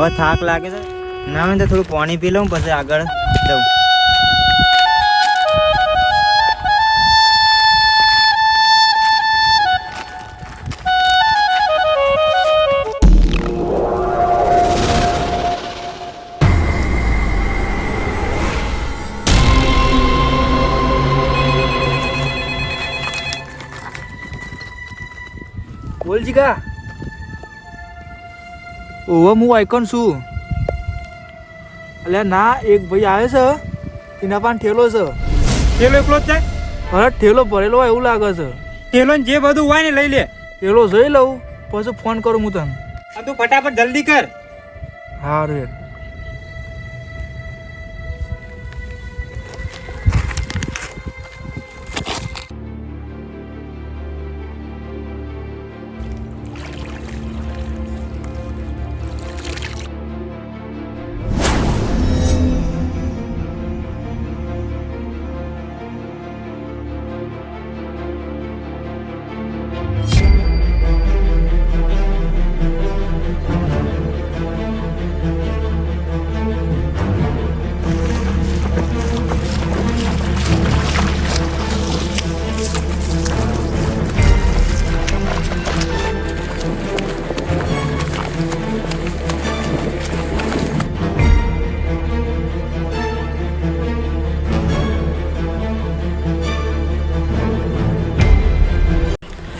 હવે થાક લાગે છે. ના મેં તો થોડું પાણી પી લઉં, પછી આગળ જઉં. બોલ જીગા ઓવો હું આઈકોન છું. અલ્યા ના એક ભાઈ આવે છે. એના પાન ઠેલો છે. ઠેલો એકલો જ જાય અરે ઠેલો ભરેલો હોય એવું લાગે છે. ઠેલો ને જે બધું હોય ને લઈ લે. ઠેલો જોઈ લઉં પછી ફોન કરું હું તને. તું ફટાફટ જલ્દી કર. હા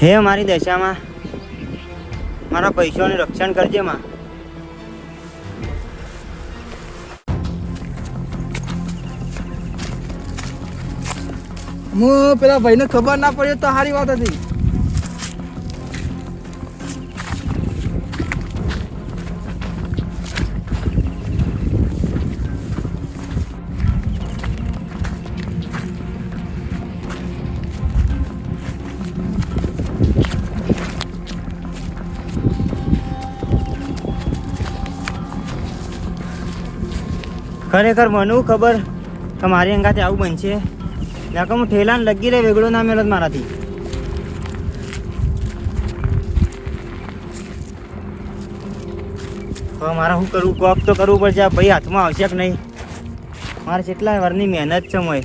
હે મારી દશામાં. મારા પૈસાનું રક્ષણ કરજે માં. હું પેલા ભાઈને ખબર ના પડી તો સારી વાત હતી. ખરેખર મને ખબર કે મારી અંગાથી આવું બનશે? નકર હું ઠેલાને લગી રહે વેગળો ના મેળો મારાથી. હવે મારે શું કરવું? કોક તો કરવું પડશે. ભાઈ હાથમાં આવશે કે નહીં? મારે કેટલા વારની મહેનત છે મોય.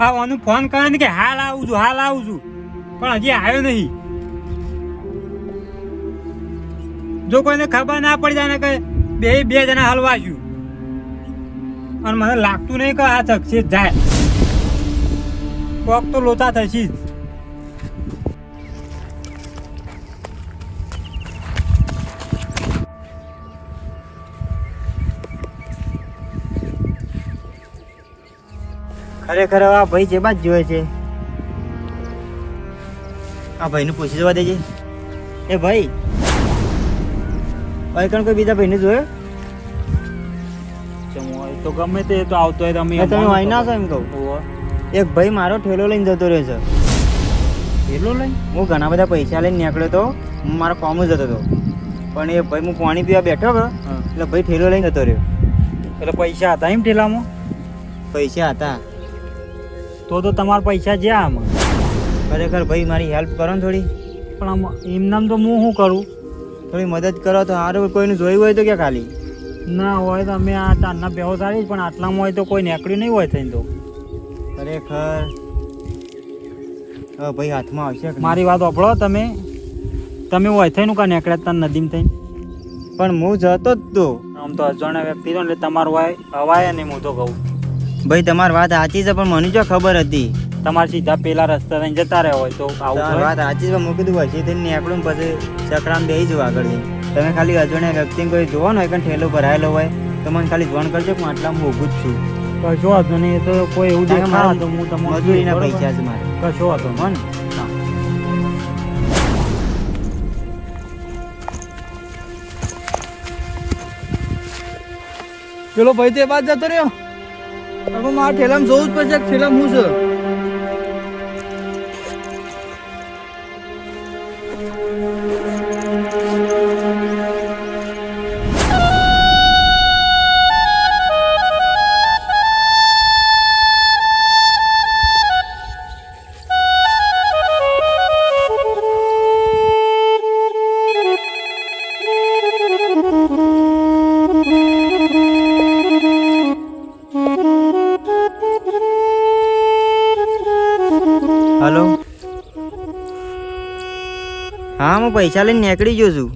હા ઓનું ફોન કરે ને કે હાલ આવું છું, હાલ આવું છું. પણ હજી આવ્યો નહીં. જો કોઈને ખબર ના પડી જાય ને કે બે બે જણા હલવાશું અને મને લાગતું નહીં કે આ સક્સેસ જાય. કોક તો લોચા થશી જ. ખરેખર આ ભાઈ જે જ જોયે છે. આ ભાઈને પૂછી જવા દેજે. એ ભાઈ ભાઈ કણ કોઈ બીજા ભાઈને જોયો તો ગમે તે તો આવતો હોય તમે તમે હોય ના છો એમ કહું. એક ભાઈ મારો ઠેલો લઈને જતો રહ્યો છે. ઠેલો લઈ હું ઘણા બધા પૈસા લઈને નીકળ્યો તો હું મારા ફોર્મ જતો હતો. પણ એ ભાઈ હું પાણી પીવા બેઠો હતો એટલે ભાઈ ઠેલો લઈને જતો રહ્યો. એટલે પૈસા હતા એમ ઠેલામાં? પૈસા હતા. તો તો તમારા પૈસા જ્યાં આમાં? ખરેખર ભાઈ મારી હેલ્પ કરો ને થોડી. પણ આમ એમનામ તો હું શું કરું? થોડી મદદ કરો તો સારું કોઈનું જોયું હોય તો કે ખાલી? ના હોય તો અમે આ ચારના બેહો સારી પણ આટલામાં હોય તો કોઈ નેકડ્યું નહીં હોય થઈને તો. ખરેખર? ભાઈ હાથમાં આવશે મારી વાત સાંભળો તમે. તમે હોય થઈને કા નેકળ્યા તા નદીમ થઈને? પણ હું જતો જ તો. આમ તો અજાણ્યા વ્યક્તિ તો એટલે તમારું હોય હવાય નહીં હું તો કહું. ભાઈ તમારી વાત સાચી છે પણ મને જો ખબર હતી. તમારે સીધા પેલા રસ્તા થઈને જતા રહ્યા હોય તો આવું વાત સાચી છે મૂકી દઉં હશે થઈને આપણું પછી ચકરામ બેસી જવું આગળ તમે ખાલી અજોને વ્યક્તિને કોઈ જોવો ને કે ઠેલો ભરાયેલો હોય તો મને ખાલી જોણ કરજો કે હું આટલામાં ઊભું જ છું. કશો વાંધો નહીં તો કોઈ એવું દેખાડે તો હું તમને મજૂરીના પૈસા છે મારે. કશો વાંધો મન હો પેલો ભાઈ તે બાદ જતો રહ્યો. હવે મારા ઠેલામાં જોવું જ પડશે ઠેલામાં હું છે. Música હા હું પૈસા લઈને નીકળી ગયો છું.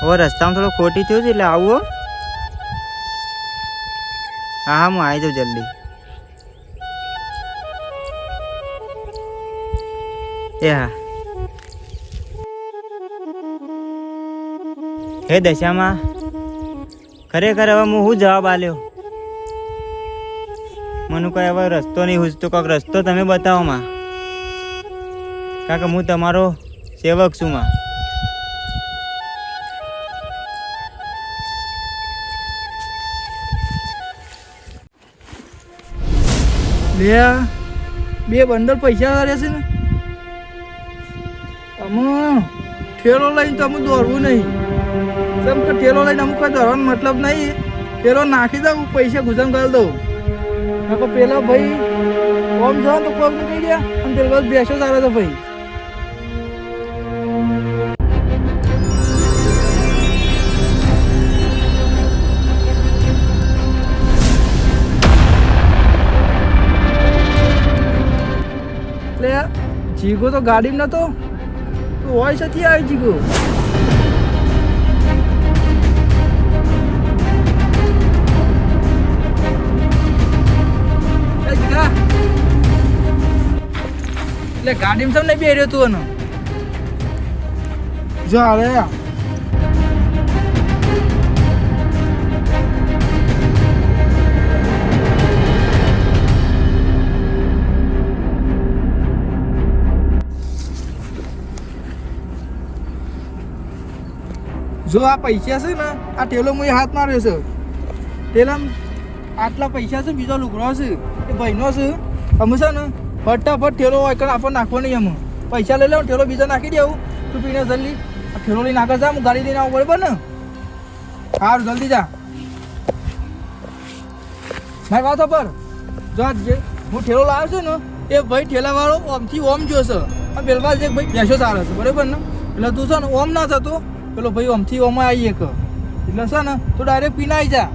હવે રસ્તામાં થોડો ખોટી થયો છે એટલે આવું હા. હા, હું આવી જાઉં જલ્દી. એ હા. હે દશામાં. ખરેખર હવે હું શું જવાબ આલ્યો? મને કોઈ હવે રસ્તો નહીં હુજતો કોઈક રસ્તો તમે બતાવો માં. કારણ કે હું તમારો સેવક છું, માં. લે બે બંડલ પૈસા રહેશે ને? અમે, ઠેલો લઈને તો અમે દોરવું નહીં. કેમ કે ઠેલો લઈને અમુક કોઈ દોરવાનો મતલબ નહીં. ઠેલો નાખી દઉં, પૈસા ગુજામ કરી દઉં. નકર પેલા ભાઈ કોમ જવા તો કોમ કહી ગયા અને પેલો બેસો તારે તો ભાઈ. એટલે જીગો તો ગાડીમાં નતો. તો હોય છે આવી જીગો. એટલે ગાડીમાં સમ નહીં બેર્યો તું એનો જો આવે જો આ પૈસા છે ને, આ ટેલો મુએ હાથ માર્યો છે. ટેલામ આટલા પૈસા છે, બીજો લુગડો છે, એ ભાઈનો છે. અમે છે ને, ફટાફટ ઠેલો હોય કારણ આપણને નાખવો નહીં એમ. પૈસા લઈ લે ઠેલો બીજો નાખી દેવું તું પીને જલ્દી ઠેલો લઈને આગળ જા, હું ગાડી લઈને આવું, બરાબર ને? સારું જલ્દી જા. મારી વાતો પર. જો હું ઠેલો લાવ્યો છું ને, એ ભાઈ ઠેલાવાળો ઓમથી ઓમ જોશે આ પેલવા જે ભાઈ બેસો સારો છે, બરાબર ને? એટલે તું છે ને ઓમ ના થતો. પેલો ભાઈ અમથી ઓમાં આવીએ કે એટલે છે ને, તો ડાયરેક્ટ પીને આવી જા.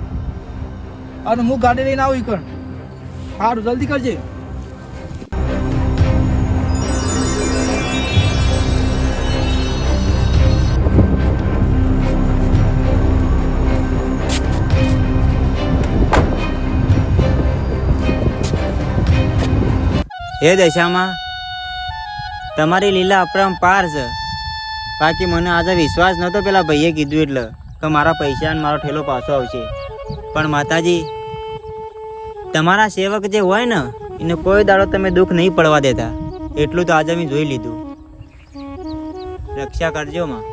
અને હું ગાડી લઈને આવું કણ સારું જલ્દી કરજે. હે દશામાં, તમારી લીલા અપરંપાર છે. બાકી મને આજે વિશ્વાસ નહોતો પેલા ભાઈએ કીધું એટલે કે મારા પૈસા અને મારો ઠેલો પાછો આવશે. પણ માતાજી, તમારા સેવક જે હોય ને, એને કોઈ દાડો તમે દુઃખ નહીં પડવા દેતા. એટલું તો આજે મેં જોઈ લીધું. રક્ષા કરજો માં.